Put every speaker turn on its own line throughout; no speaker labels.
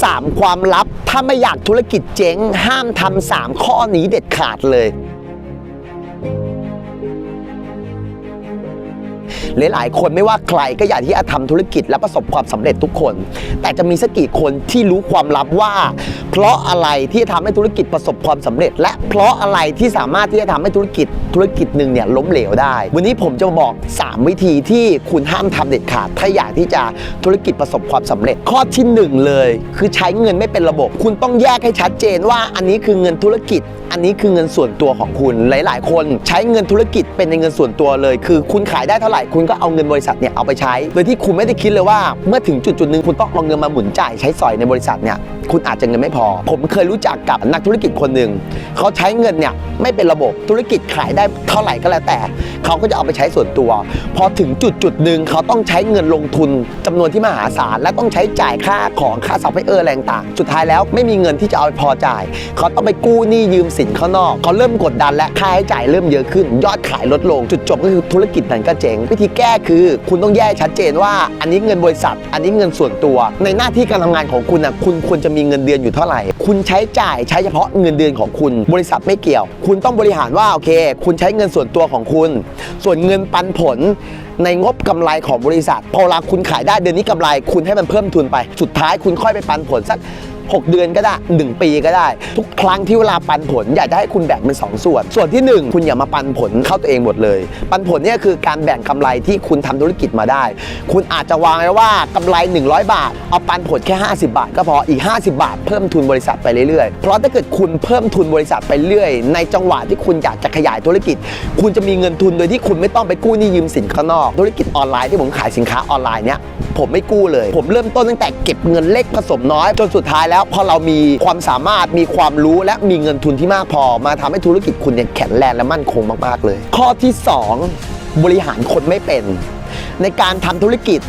3 ความลับ ถ้าไม่อยากธุรกิจเจ๊ง ห้ามทำ3ข้อนี้เด็ดขาดเลย หลายๆ คนไม่ว่าใครก็อยากที่จะทำธุรกิจและประสบความสำเร็จทุกคน แต่จะมีสักกี่คนที่รู้ความลับว่า เพราะอะไรที่จะทำให้ธุรกิจประสบความสำเร็จ และเพราะอะไรที่สามารถที่จะทำให้ธุรกิจธุรกิจหนึ่งเนี่ยล้มเหลวได้ วันนี้ผมจะบอก 3 วิธีที่คุณห้ามทำเด็ดขาด ถ้าอยากที่จะธุรกิจประสบความสำเร็จ ข้อที่หนึ่งเลย คือใช้เงินไม่เป็นระบบ คุณต้องแยกให้ชัดเจนว่าอันนี้คือเงินธุรกิจ อันนี้คือเงินส่วนตัวของคุณ หลาย ๆ คนใช้เงินธุรกิจเป็นในเงินส่วนตัวเลย คือคุณขายได้เท่าไหร่คุณก็เอาเงินบริษัทเนี่ยเอาไปใช้ โดยที่คุณไม่ได้คิดเลยว่า เมื่อถึงจุดจุดหนึ่งคุณต้องเอาเงินมาหมุนจ่ายใช้สอยในบริษัทเนี่ยคุณอาจจะเงินไม่พอ ผมเคยรู้จักกับนักธุรกิจคนหนึ่งเขาใช้เงินเนี่ยไม่เป็นระบบธุรกิจขายได้เท่าไหร่ก็แล้วแต่ เขาก็จะเอาไปใช้ส่วนตัว พอถึงจุดจุดหนึ่งเขาต้องใช้เงินลงทุนจำนวนที่มหาศาลและต้องใช้จ่ายค่าของค่าซัพพลายเออร์แรงต่างสุดท้ายแล้วไม่มีเงินที่จะเอาไปพอจ่าย เขาต้องไปกู้หนี้ยืมสินข้างนอก เขาเริ่มกดดันและค่าใช้จ่ายเริ่มเยอะขึ้น ยอดขายลดลง จุดจบก็คือธุรกิจนั้นก็เจ๊งวิธีแก้คือ คุณต้องแยกชัดเจนว่า อันนี้เงินบริษัท อันนี้เงินส่วนตัว ในหน้าที่การทำงานของคุณนะคุณควรจะมีเงินเดือนอยู่เท่าไหร่ คุณใช้จ่ายใช้เฉพาะเงินเดือนของคุณ บริษัทไม่เกี่ยว คุณต้องบริหารว่าโอเค คุณใช้เงินส่วนตัวของคุณส่วนเงินปันผลในงบกำไรของบริษัท พอเวลาคุณขายได้เดือนนี้กำไร คุณให้มันเพิ่มทุนไป สุดท้ายคุณค่อยไปปันผลสัก 6 เดือนก็ได้ 1 ปีก็ได้ ทุกครั้งที่เวลาปันผล อยากจะให้คุณแบ่งเป็น 2 ส่วน ส่วนที่ 1 คุณอย่ามาปันผลเข้าตัวเองหมดเลย ปันผลเนี่ยคือการแบ่งกำไรที่คุณทำธุรกิจมาได้ คุณอาจจะวางไว้ว่ากำไร 100 บาท เอาปันผลแค่ 50 บาท ก็พออีก 50 บาท เพิ่มทุนบริษัทไปเรื่อยๆ เพราะถ้าเกิดคุณเพิ่มทุนบริษัทไปเรื่อย ในจังหวะที่คุณอยากจะขยายธุรกิจ คุณจะมีเงินทุนโดยที่คุณไม่ต้องไปกู้หนี้ยืมสินข้างนอก ธุรกิจออนไลน์ที่ผมขายสินค้าออนไลน์เนี่ยผมไม่กู้เลย ผมเริ่มต้นตั้งแต่เก็บเงินเล็กผสมน้อยจนสุดท้ายแล้วพอเรามีความสามารถมีความรู้และมีเงินทุนที่มากพอ มาทำให้ธุรกิจคุณเนี่ยแข็งแรงและมั่นคงมากๆเลย ข้อที่ 2 บริหารคนไม่เป็น ในการทำธุรกิจ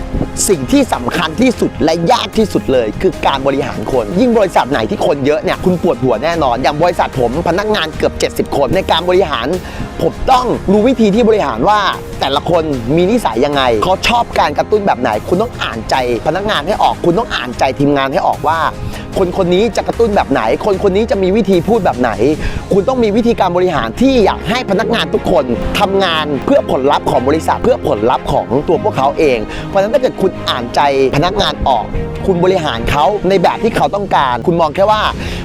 สิ่งที่สำคัญที่สุดและยากที่สุดเลย คือการบริหารคน ยิ่งบริษัทไหนที่คนเยอะเนี่ยคุณปวดหัวแน่นอน อย่างบริษัทผมพนักงานเกือบ 70 คน ในการบริหาร ผมต้องรู้วิธีที่บริหารว่าแต่ละคนมีนิสัยยังไงเขาชอบการกระตุ้นแบบไหน คุณต้องอ่านใจพนักงานให้ออก คุณต้องอ่านใจทีมงานให้ออกว่า คนคนนี้จะกระตุ้นแบบไหน คนคนนี้จะมีวิธีพูดแบบไหน คุณต้องมีวิธีการบริหารที่อยากให้พนักงานทุกคนทำงานเพื่อผลลัพธ์ของบริษัท เพื่อผลลัพธ์ของตัวพวกเขาเอง เพราะฉะนั้นถ้าเกิดคุณอ่านใจพนักงานออก คุณบริหารเขาในแบบที่เขาต้องการ คุณมองแค่ว่า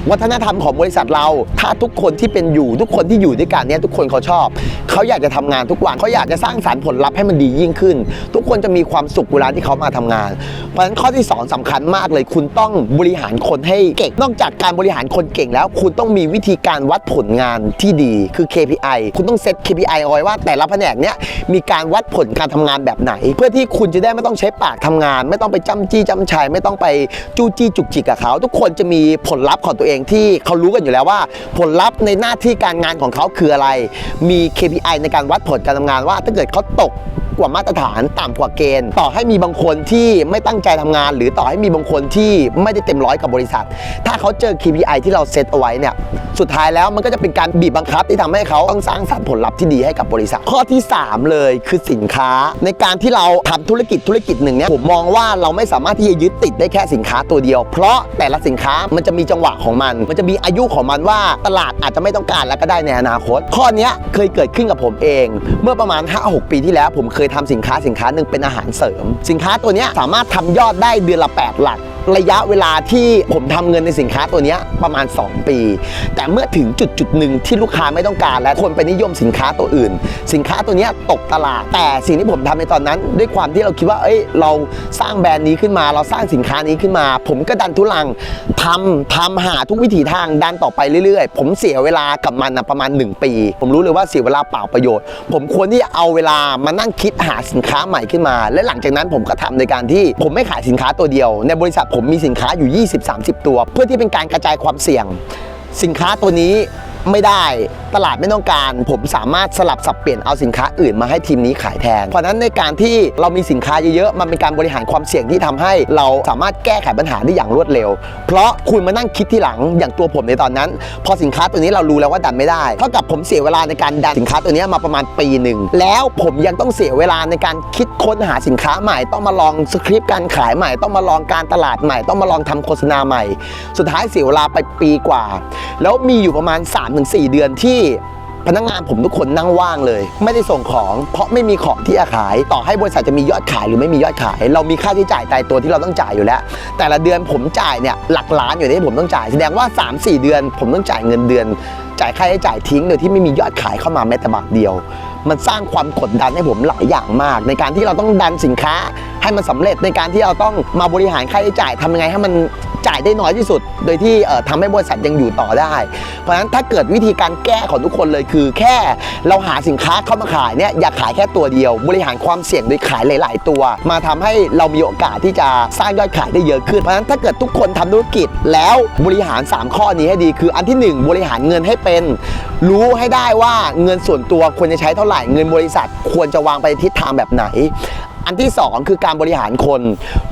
วัฒนธรรมของบริษัทเรา ถ้าทุกคนที่เป็นอยู่ทุกคนที่อยู่ด้วยกันเนี่ยทุกคนเขาชอบ เขาอยากจะทำงานทุกวันเขาอยากจะสร้างสรรค์ผลลัพธ์ให้มันดียิ่งขึ้น ทุกคนจะมีความสุขเวลาที่เขามาทำงาน เพราะฉะนั้นข้อที่สองสำคัญมากเลย คุณต้องบริหารคนให้เก่ง นอกจากการบริหารคนเก่งแล้ว คุณต้องมีวิธีการวัดผลงานที่ดีคือ KPI คุณต้องเซต KPI เอาไว้ว่า แต่ละแผนกเนี้ยมีการวัดผลการทำงานแบบไหน เพื่อที่คุณจะได้ไม่ต้องใช้ปากทำงาน ไม่ต้องไปจ้ำจี้จ้ำชัยไม่ต้องไปจู้จี้จุกจิกกับเขาทุกคนจะมีผลลัพธ์ของตัวเองที่เขารู้กันอยู่แล้วว่า ผลลัพธ์ในหน้าที่การงานของเขาคืออะไร มี KPI ในการวัดผลการทำงานว่า ถ้าเกิดเขาตก กว่ามาตรฐานต่ำกว่าเกณฑ์ ต่อให้มีบางคนที่ไม่ตั้งใจทำงาน หรือต่อให้มีบางคนที่ไม่ได้เต็มร้อยกับบริษัท ถ้าเขาเจอ KPI ที่เราเซตเอาไว้เนี่ยสุดท้ายแล้วมันก็จะเป็นการบีบบังคับที่ทำให้เขาต้องสร้างสรรค์ผลลัพธ์ที่ดีให้กับบริษัท ข้อที่ 3 เลยคือสินค้า ในการที่เราทำธุรกิจธุรกิจหนึ่งเนี่ยผมมองว่าเราไม่สามารถที่จะยึดติดได้แค่สินค้าตัวเดียว เพราะแต่ละสินค้ามันจะมีจังหวะของมัน มันจะมีอายุของมันว่าตลาดอาจจะไม่ต้องการแล้วก็ได้ในอนาคต ข้อนี้เคยเกิดขึ้นกับผมเอง เมื่อประมาณ 5-6 ปีที่แล้วผมเคยทำสินค้าสินค้าหนึ่งเป็นอาหารเสริม สินค้าตัวนี้สามารถทำยอดได้เดือนละ 8 หลัก ระยะเวลาที่ผมทำเงินในสินค้าตัวนี้ประมาณ 2 ปี แต่เมื่อถึงจุดจุดหนึ่งที่ลูกค้าไม่ต้องการ และคนไปนิยมสินค้าตัวอื่น สินค้าตัวนี้ตกตลาด แต่สิ่งที่ผมทำในตอนนั้น ด้วยความที่เราคิดว่า เอ้ย เราสร้างแบรนด์นี้ขึ้นมา เราสร้างสินค้านี้ขึ้นมา ผมก็ดันทุลังทำทำหาทุกวิถีทางดันต่อไปเรื่อยๆ ผมเสียเวลากับมันนะประมาณ 1 ปี ผมรู้เลยว่าเสียเวลาเปล่าประโยชน์ ผมควรที่จะเอาเวลามานั่งคิดหาสินค้าใหม่ขึ้นมา และหลังจากนั้นผมก็ทำในการที่ผมไม่ขายสินค้าตัวเดียว ในบริษัทผมมีสินค้าอยู่ 20-30 ตัว เพื่อที่เป็นการกระจายความเสี่ยง สินค้าตัวนี้ ไม่ได้ตลาดไม่ต้องการ ผมสามารถสลับสับเปลี่ยนเอาสินค้าอื่นมาให้ทีมนี้ขายแทน เพราะนั้นในการที่เรามีสินค้าเยอะๆมันเป็นการบริหารความเสี่ยงที่ทำให้เราสามารถแก้ไขปัญหาได้อย่างรวดเร็ว เพราะคุณมานั่งคิดที่หลังอย่างตัวผมในตอนนั้น พอสินค้าตัวนี้เรารู้แล้วว่าดันไม่ได้เท่ากับผมเสียเวลาในการดันสินค้าตัวนี้มาประมาณปีหนึ่งแล้วผมยังต้องเสียเวลาในการคิดค้นหาสินค้าใหม่ต้องมาลองสคริปต์การขายใหม่ต้องมาลองการตลาดใหม่ต้องมาลองทำโฆษณาใหม่ สุดท้ายเสียเวลาไปปีกว่า แล้วมีอยู่ประมาณ3 3-4 เดือนที่พนักงานผมทุกคนนั่งว่างเลย ไม่ได้ส่งของ เพราะไม่มีของที่จะขาย ต่อให้บริษัทจะมียอดขายหรือไม่มียอดขาย เรามีค่าใช้จ่ายตายตัวที่เราต้องจ่ายอยู่แล้ว แต่ละเดือนผมจ่ายเนี่ยหลักล้านอยู่ที่ผมต้องจ่าย แสดงว่า 3-4 เดือน ผมต้องจ่ายเงินเดือน จ่ายค่าใช้จ่ายทิ้งโดยที่ไม่มียอดขายเข้ามาแม้แต่บาทเดียว มันสร้างความกดดันให้ผมหลายอย่างมาก ในการที่เราต้องดันสินค้า ให้มันสำเร็จในการที่เราต้องมาบริหารค่าใช้จ่ายทำยังไงให้มันจ่ายได้น้อยที่สุด โดยที่เอ่อทำให้บริษัทยังอยู่ต่อได้ เพราะฉะนั้นถ้าเกิดวิธีการแก้ของทุกคนเลยคือ แค่เราหาสินค้าเข้ามาขายเนี่ยอย่าขายแค่ตัวเดียว บริหารความเสี่ยงโดยขายหลาย ๆ ตัว มาทำให้เรามีโอกาสที่จะสร้างยอดขายได้เยอะขึ้น เพราะฉะนั้นถ้าเกิดทุกคนทำธุรกิจแล้วบริหาร 3 ข้อนี้ให้ดี คืออันที่หนึ่งบริหารเงินให้เป็น รู้ให้ได้ว่าเงินส่วนตัวควรจะใช้เท่าไหร่เงินบริษัทควรจะวางไปทิศทางแบบไหน อันที่ 2 คือการบริหารคน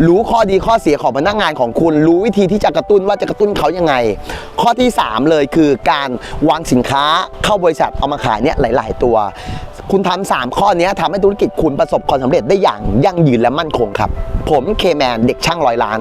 รู้ข้อดีข้อเสียของพนักงานของคุณ รู้วิธีที่จะกระตุ้นว่าจะกระตุ้นเขายังไง ข้อที่ 3 เลยคือการวางสินค้าเข้าบริษัทเอามาขายเนี่ยหลาย ๆ ตัว คุณทำสามข้อนี้ทำให้ธุรกิจคุณประสบความสำเร็จได้อย่างยั่งยืนและมั่นคงครับ ผมเคแมนเด็กช่างร้อยล้าน